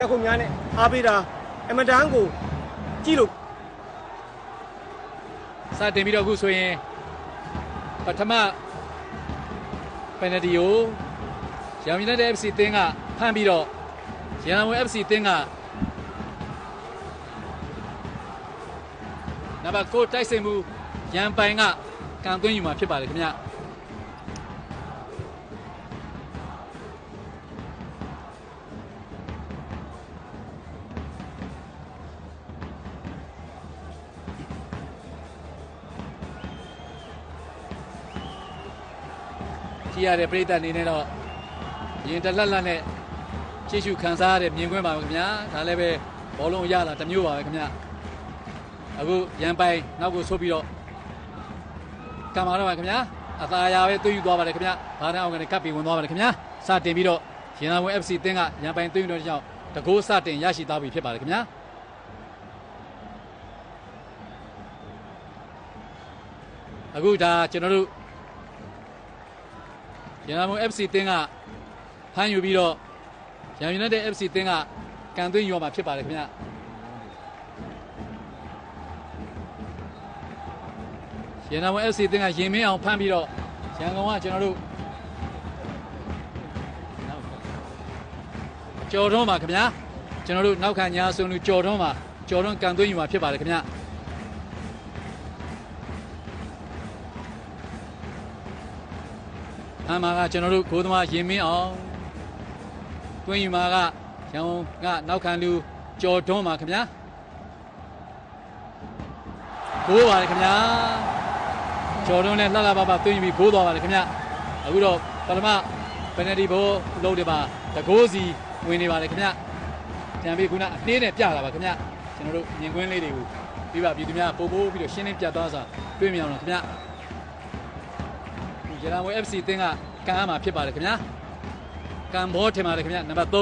ခုများနဲ့အားပေးတာအမတန်ကိုကြည့်လို့စတင်ပြီးတော့အခုဆိုရင်ပထမပယ်နတီကိုရန်ယူနိုက်တက် FC တင်းကဖမ်းပြီးတော့ရန်ကုန် FC တင်းကနံပါတ်9တိုက်စိန်မှုရန်ပိုင်ကကန်သွင်းယူမှာဖြစ်ပါတယ်ခင်ဗျာ ကြည့်ရတဲ့ပြည်သက်အနေနဲ့တော့ရင်တလက်လက်နဲ့ကြည့်ရှုခံစားရတဲ့မြင်ကွင်းပါပဲခင်ဗျာဒါလည်းပဲဘောလုံးရတာတစ်မျိုးပါပဲခင်ဗျာအခုရန်ပိုင်နောက်ကိုဆုတ်ပြီးတော့ကံပါတော့ပါခင်ဗျာအသာအရာပဲသွေးယူသွားပါတယ်ခင်ဗျာဘာနဲ့အောင်ကနေကပ်ပြီးဝင်သွားပါတယ်ခင်ဗျာစတင်ပြီးတော့ရင်သာဝင် FC တင်းကရန်ပိုင်သွေးယူတော့ကြောင့်တကိုးစတင်ရရှိသွားပြီဖြစ်ပါတယ်ခင်ဗျာအခုဒါကျွန်တော်တို့ ရန်ကုန် FC တင်းကဖမ်းယူပြီးတော့ရန်ယူနိုက်တက် FC တင်းကကန်သွင်းယူရမှာဖြစ်ပါတယ်ခင်ဗျရန်ကုန် FC တင်းကရင်မင်းအောင်ဖမ်းပြီးတော့ရန်ကုန်ကကျွန်တော်တို့ကြော်တွန်းပါခင်ဗျာကျွန်တော်တို့နောက်ခံညာဆုံလူကြော်တွန်းပါကြော်တွန်းကန်သွင်းယူမှာဖြစ်ပါတယ်ခင်ဗျာ အမှန်ကကျွန်တော်တို့ကိုသမားရင်မင်းအောင်တွင်းယူမှာကရန်ကုန်ကနောက်ခံလူကြော်တွန်းပါခင်ဗျာဘိုးပါတယ်ခင်ဗျာကြော်တွန်းနဲ့လှလှပပတွင်းယူပြီးဘိုးသွားပါတယ်ခင်ဗျာအခုတော့ပထမပယ်နတီဘိုးလုံးတယ်ပါတကိုးစီဝင်နေပါတယ်ခင်ဗျာပြန်ပြီးခုနအသေးနဲ့ပြတာပါခင်ဗျာကျွန်တော်တို့မြင်ကွင်းလေးတွေကိုပြီးပါပြည်သူများပို့ပို့ပြီးတော့ရှင်းလင်းပြသွားစာတွေ့မြင်အောင်တော့ခင်ဗျာ ရန်ကုန် FC တင်းကကန်ရမှာဖြစ်ပါတယ်ခင်ဗျာကန်ဘောထင်ပါတယ်ခင်ဗျာနံပါတ်3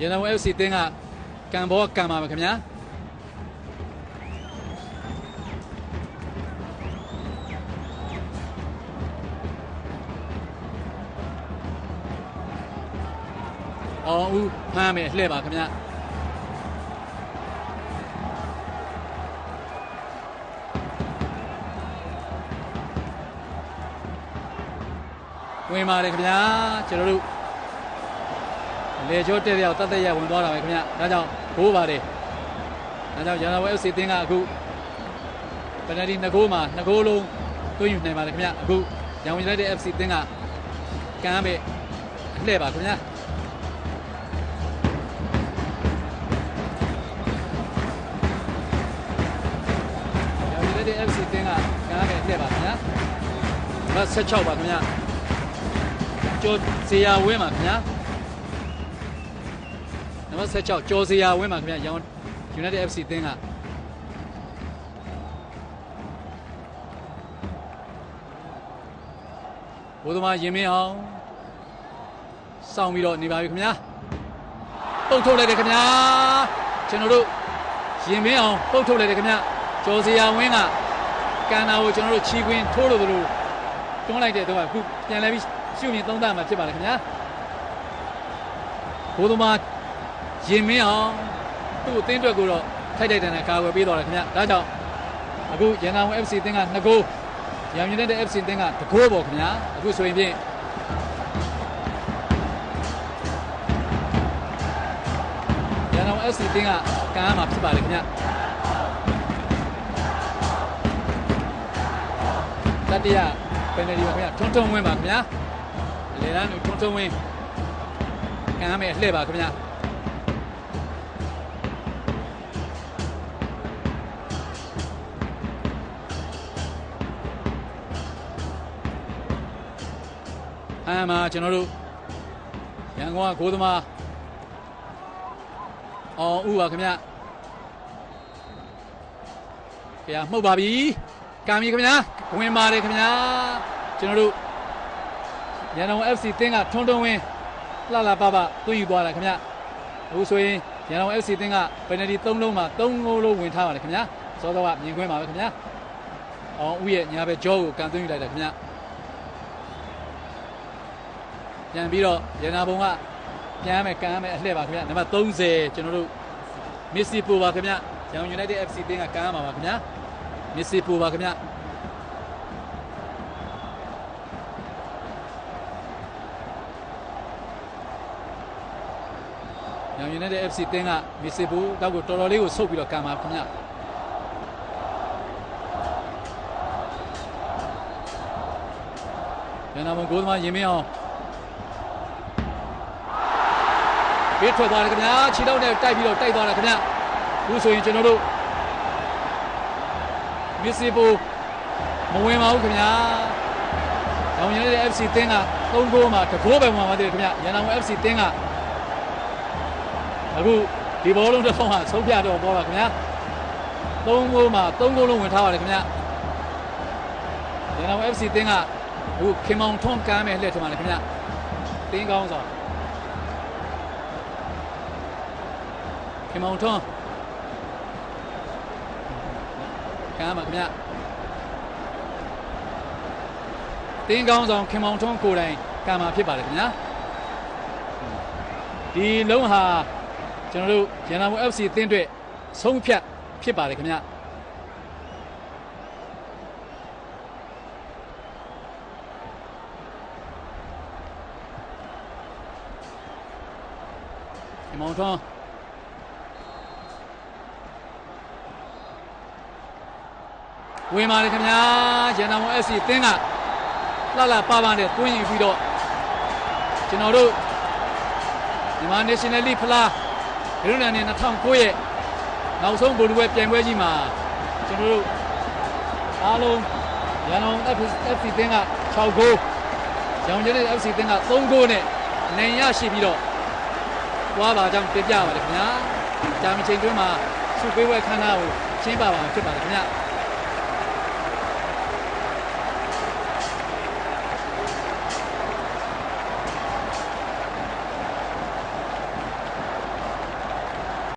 ရန်ကုန် FC တင်းကကန်ဘောကန်ပါမယ်ခင်ဗျာ အောင်ဦးဖမ်းမယ်လှည့်ပါခင်ဗျာဝင်ပါတယ်ခင်ဗျာကျွန်တော်တို့လေကျော်တဲ့ရောက်တတ်တဲ့ရဝင်သွားတာပဲခင်ဗျာဒါကြောင့်ဘိုးပါတယ်ဒါကြောင့်ရန်ကုန် FC တင်းကအခုပယ်နတီ2ဂိုးမှာ2ဂိုးလုံးသွင်းယူနိုင်ပါတယ်ခင်ဗျာအခုရန်ကုန် United FC တင်းကကမ်းပဲလှည့်ပါခင်ဗျာ ရောင်ရည်တဲ့ FC တင်းကကားနဲ့လှည့်ပါခင်ဗျာ။ဘတ်16ပါခင်ဗျာ။ကျော်ဇေယျဝင်းပါခင်ဗျာ။နံပါတ်16ကျော်ဇေယျဝင်းပါခင်ဗျာ။ရောင် United FC တင်းကဘိုးသမားရင်မင်းအောင်စောင်းပြီးတော့နေပါပြီခင်ဗျာ။ပုတ်ထုတ်လိုက်တယ်ခင်ဗျာ။ကျွန်တော်တို့ရင်မင်းအောင်ပုတ်ထုတ်လိုက်တယ်ခင်ဗျ ကျော်စရာဝင်းကကန်နာကိုကျွန်တော်တို့ချီခွင်းထိုးလို့တို့တွန်းလိုက်တဲ့တော့အခုပြန်လဲပြီးရှုမြင်သုံးသပ်မှာဖြစ်ပါတယ်ခင်ဗျာဘိုးသမားရင်မင်းအောင်သူ့အသင်းအတွက်ကိုတော့ထိုက်ထိုက်တန်တန်ကာကွယ်ပေးတော်တယ်ခင်ဗျာဒါကြောင့်အခုရန်ကုန် FC အသင်းက2ဂိုးရန်မြင့်တဲ့ FC အသင်းက1ဂိုးပေါ့ခင်ဗျာအခုဆိုရင်ဖြင့်ရန်ကုန် FC အသင်းကကန်ရမှာဖြစ်ပါတယ်ခင်ဗျာ တတိယပယ်နယ်တီပါခင်ဗျာထွန်းထွန်းဝင်းပါခင်ဗျာအလေလန်းတို့ထွန်းထွန်းဝင်းကန်ရမယ်လှည့်ပါခင်ဗျာအဲမှာကျွန်တော်တို့ရန်ကုန်ကဂိုးသမားအောင်ဦးပါခင်ဗျာခင်ဗျာမှုတ်ပါပြီ ကံပြီခင်ဗျာဝင်ပါတယ်ခင်ဗျာကျွန်တော်တို့ရန်ကုန် FC တင်းကထွန်းထွန်းဝင်းလှလှပပသွင်းယူသွားတာခင်ဗျာအခုဆိုရင်ရန်ကုန် FC တင်းကပယ်နယ်တီ3လုံးမှာ3ဂိုးလုံးဝင်ထားပါတယ်ခင်ဗျာစောစောကမြင်ကွင်းပါပဲခင်ဗျာအောင်ဦးရဲ့ညာဘက်ကြောကိုကန်သွင်းယူလိုက်တာခင်ဗျာပြန်ပြီးတော့ရနာဘုံကပြန်ရမယ်ကန်ရမယ်အလှည့်ပါခင်ဗျာနံပါတ်30ကျွန်တော်တို့မစ်စီပူပါခင်ဗျာရန်ကုန် United FC တင်းကကန်ရမှာပါခင်ဗျာ မစ်စီပူပါခင်ဗျာညောင်ရင်တဲ့ FC တင်းကမစ်စစ်ဘူးတောက်ကိုတော်တော်လေးကိုဆုပ်ပြီးတော့ကံပါခင်ဗျရန်နာမဂိုးသမားရင်မင်းအောင်ပြေးထွက်သွားတယ်ခင်ဗျာခြေထောက်နဲ့တိုက်ပြီးတော့တိုက်သွားတယ်ခင်ဗျအခုဆိုရင်ကျွန်တော်တို့ မစ်စစ်ဘူးမဝင်ပါဘူးခင်ဗျာညောင်ရင်တဲ့ FC တင်းက၃ဂိုးမှာတဂိုးပဲဝင်ပါသေးတယ်ခင်ဗျရန်နာမ FC တင်းကအခုဒီဘောလုံးတစ်ဖက်မှာဆုံးဖြတ်တော့ပေါ်ပါခင်ဗျာ၃ဂိုးမှာ၃ဂိုးလုံးဝင်ထားပါတယ်ခင်ဗျာရန်ကုန် FC တင်းကအခုခင်မောင်ထွန်းကမ်းမဲ့လှည့်ထမှာလေခင်ဗျာတင်းကောင်းဆောင်ခင်မောင်ထွန်း ကမ်းပါခင်ဗျာတင်းကောင်းဆောင်ခင်မောင်ထွန်းကိုယ်တိုင်ကမ်းမှာဖြစ်ပါတယ်ခင်ဗျာဒီလုံးဟာကျွန်တော်တို့ရန်နာမ FC အသင်းအတွက်ဆုံးဖြတ်ဖြစ်ပါတယ်ခင်ဗျဒီမောင်ထွန်း ဝင်ပါတယ်ခင်ဗျာရန်နာမ FC အသင်းကလှလှပပနဲ့တွင်းယူပြီးတော့ကျွန်တော်တို့မြန်မာ National League ဖလားဂရုဏာနဲ့2009ရဲ့နောက်ဆုံးဗိုလ်ပွဲပြိုင်ပွဲကြီးမှာကျွန်တော်တို့အားလုံးရန်ကုန် FC တင်းက6ဂိုးရောင်ကျတဲ့ FC တင်းက3ဂိုးနဲ့နိုင်ရရှိပြီးတော့သွားပါကြောင်းပြပြပါလေခင်ဗျာ။ကြာမချိန်တွင်းမှာစုပေးပွဲခန်းနာကိုရှင်းပါပါမှာဖြစ်ပါတယ်ခင်ဗျာ။